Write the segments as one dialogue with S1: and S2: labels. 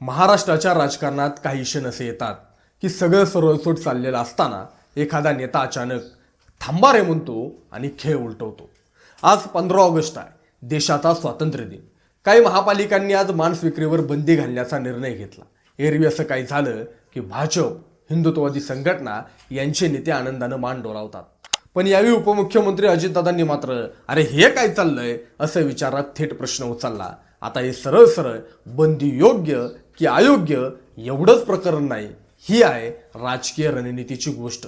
S1: महाराष्ट्राच्या राजकारणात काही क्षण असे येतात की सगळं सरळसोट चाललेलं असताना एखादा नेता अचानक थांबा रे म्हणतो आणि खेळ उलटवतो. आज पंधरा ऑगस्ट आहे. देशाचा स्वातंत्र्य दिन. काही महापालिकांनी आज मांस विक्रीवर बंदी घालण्याचा निर्णय घेतला. एरवी असं काही झालं की भाजप हिंदुत्ववादी संघटना यांचे नेते आनंदानं मान डोलावतात. पण यावेळी उपमुख्यमंत्री अजितदादांनी मात्र अरे हे काय चाललंय? असं विचारात थेट प्रश्न उचलला. आता हे सरळ सरळ बंदी योग्य की अयोग्य एवढंच प्रकरण नाही. ही आहे राजकीय रणनीतीची गोष्ट.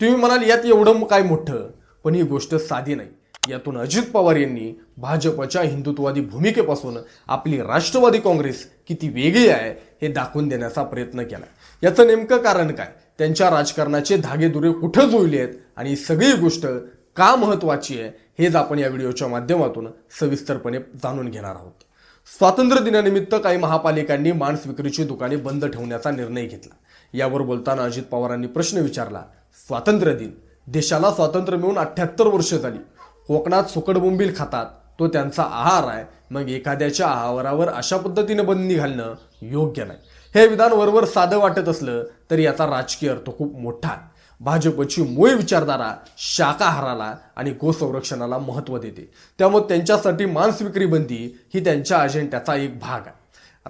S1: तुम्ही म्हणाल यात एवढं काय मोठं? पण ही गोष्ट साधी नाही. यातून अजित पवार यांनी भाजपच्या हिंदुत्ववादी भूमिकेपासून आपली राष्ट्रवादी काँग्रेस किती वेगळी आहे हे दाखवून देण्याचा प्रयत्न केला. याचं नेमकं कारण काय? त्यांच्या राजकारणाचे धागेदुरे कुठं जुळले आहेत? आणि सगळी गोष्ट का महत्वाची आहे हेच आपण या व्हिडिओच्या माध्यमातून सविस्तरपणे जाणून घेणार आहोत. स्वातंत्र्य दिनानिमित्त काही महापालिकांनी मांस विक्रीची दुकाने बंद ठेवण्याचा निर्णय घेतला. यावर बोलताना अजित पवारांनी प्रश्न विचारला स्वातंत्र्य दिन देशाला स्वातंत्र्य मिळून अठ्ठ्याहत्तर वर्ष झाली. कोकणात सुकडबुंबील खातात. तो त्यांचा आहार आहे. मग एखाद्याच्या आहारावर अशा पद्धतीने बंदी घालणं योग्य नाही. हे विधान वरवर साधं वाटत असलं तरी याचा राजकीय अर्थ खूप मोठा आहे. भाजपची मूळ विचारधारा शाकाहाराला आणि गोसंरक्षणाला महत्त्व देते. त्यामुळे त्यांच्यासाठी मांस विक्री बंदी ही त्यांच्या अजेंड्याचा एक भाग आहे.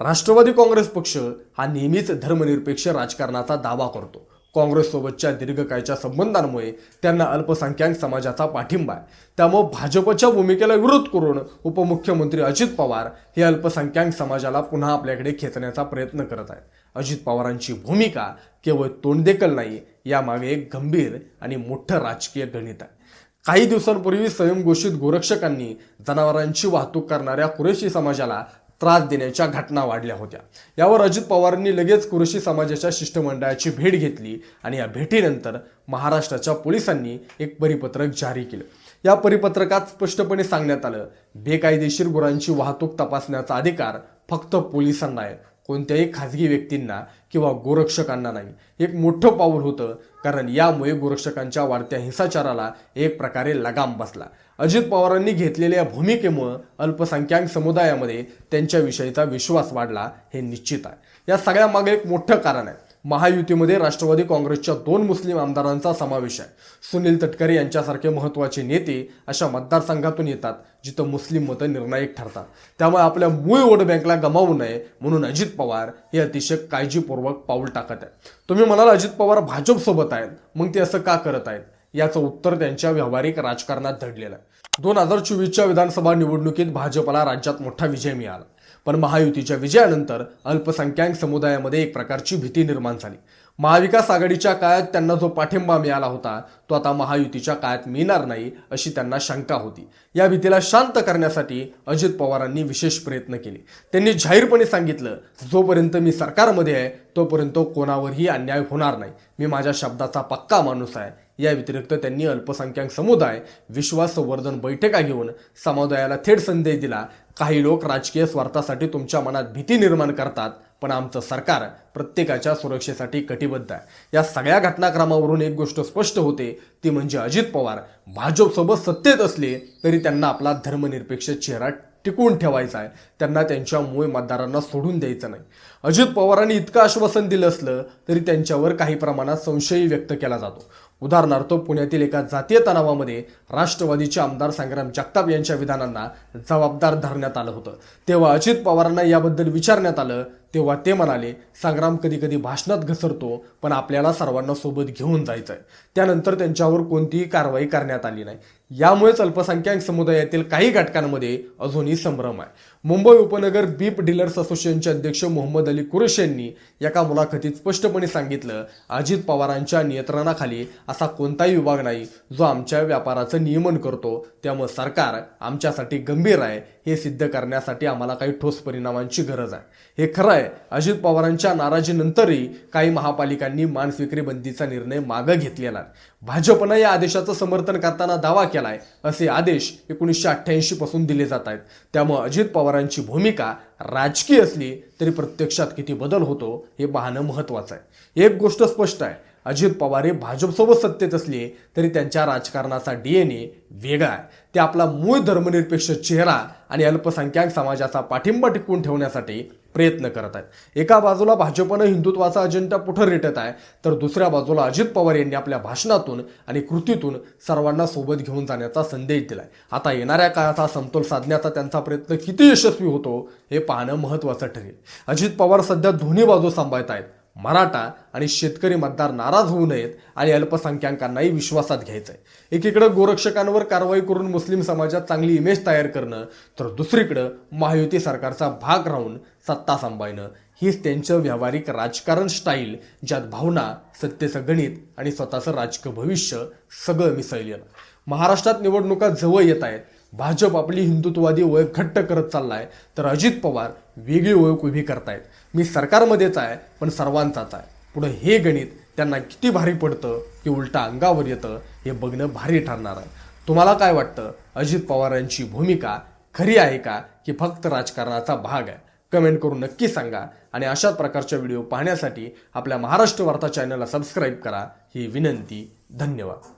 S1: राष्ट्रवादी काँग्रेस पक्ष हा नेहमीच धर्मनिरपेक्ष राजकारणाचा दावा करतो. काँग्रेससोबतच्या दीर्घकाळच्या संबंधांमुळे त्यांना अल्पसंख्याक समाजाचा पाठिंबा आहे. त्यामुळे भाजपच्या भूमिकेला विरोध करून उपमुख्यमंत्री अजित पवार हे अल्पसंख्याक समाजाला पुन्हा आपल्याकडे खेचण्याचा प्रयत्न करत आहेत. अजित पवारांची भूमिका केवळ तोंडदेखल नाही यामागे एक गंभीर आणि मोठं राजकीय गणित आहे. काही दिवसांपूर्वी स्वयंघोषित गोरक्षकांनी जनावरांची वाहतूक करणाऱ्या कुरेशी समाजाला त्रास देण्याच्या घटना वाढल्या होत्या. यावर अजित पवारांनी लगेच कृषी समाजाच्या शिष्टमंडळाची भेट घेतली आणि या भेटीनंतर महाराष्ट्राच्या पोलिसांनी एक परिपत्रक जारी केलं. या परिपत्रकात स्पष्टपणे सांगण्यात आलं बेकायदेशीर गुरांची वाहतूक तपासण्याचा अधिकार फक्त पोलिसांना आहे. कोणत्याही खाजगी व्यक्तींना किंवा गोरक्षकांना नाही. एक मोठं पाऊल होतं कारण यामुळे गोरक्षकांच्या वाढत्या हिंसाचाराला एक प्रकारे लगाम बसला. अजित पवारांनी घेतलेल्या भूमिकेमुळं अल्पसंख्याक समुदायामध्ये त्यांच्याविषयीचा विश्वास वाढला हे निश्चित आहे. या सगळ्यामागे एक मोठं कारण आहे. महायुतीमध्ये राष्ट्रवादी काँग्रेसच्या दोन मुस्लिम आमदारांचा समावेश आहे. सुनील तटकरे यांच्यासारखे महत्त्वाचे नेते अशा मतदारसंघातून येतात जिथं मुस्लिम मतं निर्णायक ठरतात. त्यामुळे आपल्या मूळ वोट बँकला गमावू नये म्हणून अजित पवार हे अतिशय काळजीपूर्वक पाऊल टाकत आहेत. तुम्ही म्हणाल अजित पवार भाजपसोबत आहेत. मग ते असं का करत आहेत? याचं उत्तर त्यांच्या व्यावहारिक राजकारणात धडलेलं आहे. दोन हजार चोवीसच्या विधानसभा निवडणुकीत भाजपला राज्यात मोठा विजय मिळाला. पण महायुतीच्या विजयानंतर अल्पसंख्याक समुदायामध्ये एक प्रकारची भीती निर्माण झाली. महाविकास आघाडीच्या काळात त्यांना जो पाठिंबा मिळाला होता तो आता महायुतीच्या काळात मिळणार नाही अशी त्यांना शंका होती. या भीतीला शांत करण्यासाठी अजित पवारांनी विशेष प्रयत्न केले. त्यांनी जाहीरपणे सांगितलं जोपर्यंत मी सरकारमध्ये आहे तोपर्यंत कोणावरही अन्याय होणार नाही. मी माझ्या शब्दाचा पक्का माणूस आहे. या व्यतिरिक्त त्यांनी अल्पसंख्याक समुदाय विश्वास संवर्धन बैठका घेऊन समुदायाला थेट संदेश दिला. काही लोक राजकीय स्वार्थासाठी तुमच्या मनात भीती निर्माण करतात पण आमचं सरकार प्रत्येकाच्या सुरक्षेसाठी कटिबद्ध आहे. या सगळ्या घटनाक्रमावरून एक गोष्ट स्पष्ट होते ती म्हणजे अजित पवार. भाजपसोबत सत्तेत असले तरी त्यांना आपला धर्मनिरपेक्ष चेहरा टिकवून ठेवायचा आहे. त्यांना त्यांच्या मूळ मतदारांना सोडून द्यायचं नाही. अजित पवारांनी इतकं आश्वासन दिलं असलं तरी त्यांच्यावर काही प्रमाणात संशयही व्यक्त केला जातो. उदाहरणार्थ पुण्यातील एका जातीय तणावामध्ये राष्ट्रवादीचे आमदार संग्राम जगताप यांच्या विधानांना जबाबदार धरण्यात आलं होतं. तेव्हा अजित पवारांना याबद्दल विचारण्यात आलं तेव्हा ते म्हणाले संग्राम कधी कधी भाषणात घसरतो पण आपल्याला सर्वांना सोबत घेऊन जायचं आहे त्यानंतर त्यांच्यावर कोणतीही कारवाई करण्यात आली नाही. यामुळेच अल्पसंख्याक समुदायातील काही घटकांमध्ये अजूनही संभ्रम आहे. मुंबई उपनगर बीप डीलर्स असोसिएशनचे अध्यक्ष मोहम्मद अली कुरेश यांनी एका मुलाखतीत स्पष्टपणे सांगितलं अजित पवारांच्या नियंत्रणाखाली असा कोणताही विभाग नाही जो आमच्या व्यापाराचं नियमन करतो. त्यामुळे सरकार आमच्यासाठी गंभीर आहे. हे सिद्ध करण्यासाठी आम्हाला काही ठोस परिणामांची गरज आहे. हे खरं आहे. अजित पवारांच्या नाराजीनंतरही काही महापालिकांनी मांस विक्री बंदीचा निर्णय मागं घेतलेला आहे. भाजपनं या आदेशाचं समर्थन करताना दावा केलाय असे आदेश एकोणीसशे अठ्ठ्याऐंशी पासून दिले जात आहेत. त्यामुळे अजित पवारांची भूमिका राजकीय असली तरी प्रत्यक्षात किती बदल होतो हे पाहणं महत्वाचं आहे. एक गोष्ट स्पष्ट आहे अजित पवार हे भाजपसोबत सत्तेत असले तरी त्यांच्या राजकारणाचा डीएनए वेगळा आहे. ते आपला मूळ धर्मनिरपेक्ष चेहरा आणि अल्पसंख्याक समाजाचा पाठिंबा टिकवून ठेवण्यासाठी प्रयत्न करत आहेत. एका बाजूला भाजपनं हिंदुत्वाचा अजेंडा पुढं रेटत आहे तर दुसऱ्या बाजूला अजित पवार यांनी आपल्या भाषणातून आणि कृतीतून सर्वांना सोबत घेऊन जाण्याचा संदेश दिलाय. आता येणाऱ्या काळाचा समतोल साधण्याचा त्यांचा प्रयत्न किती यशस्वी होतो हे पाहणं महत्त्वाचं ठरेल. अजित पवार सध्या दोन्ही बाजू सांभाळत आहेत. मराठा आणि शेतकरी मतदार नाराज होऊ नयेत आणि अल्पसंख्याकांनाही विश्वासात घ्यायचं आहे एकीकडे गोरक्षकांवर कारवाई करून मुस्लिम समाजात चांगली इमेज तयार करणं तर दुसरीकडं महायुती सरकारचा भाग राहून सत्ता सांभाळणं हीच त्यांचं व्यावहारिक राजकारण स्टाईल ज्यात भावना सत्तेचं गणित आणि स्वतःचं राजकीय भविष्य सगळं मिसळलेलं. महाराष्ट्रात निवडणुका जवळ येत आहेत भाजप आपली हिंदुत्ववादी ओळख घट्ट करत चाललाय तर अजित पवार वेगळी ओळख उभी करतायत. मी सरकारमध्येच आहे पण सर्वांचाच आहे. पुढे हे गणित त्यांना किती भारी पडतं की उलटा अंगावर येतं हे बघणं भारी ठरणार आहे. तुम्हाला काय वाटतं? अजित पवारांची भूमिका खरी आहे का की फक्त राजकारणाचा भाग आहे? कमेंट करून नक्की सांगा आणि अशाच प्रकारच्या व्हिडिओ पाहण्यासाठी आपल्या महाराष्ट्र वार्ता चॅनलला सबस्क्राईब करा. ही विनंती धन्यवाद.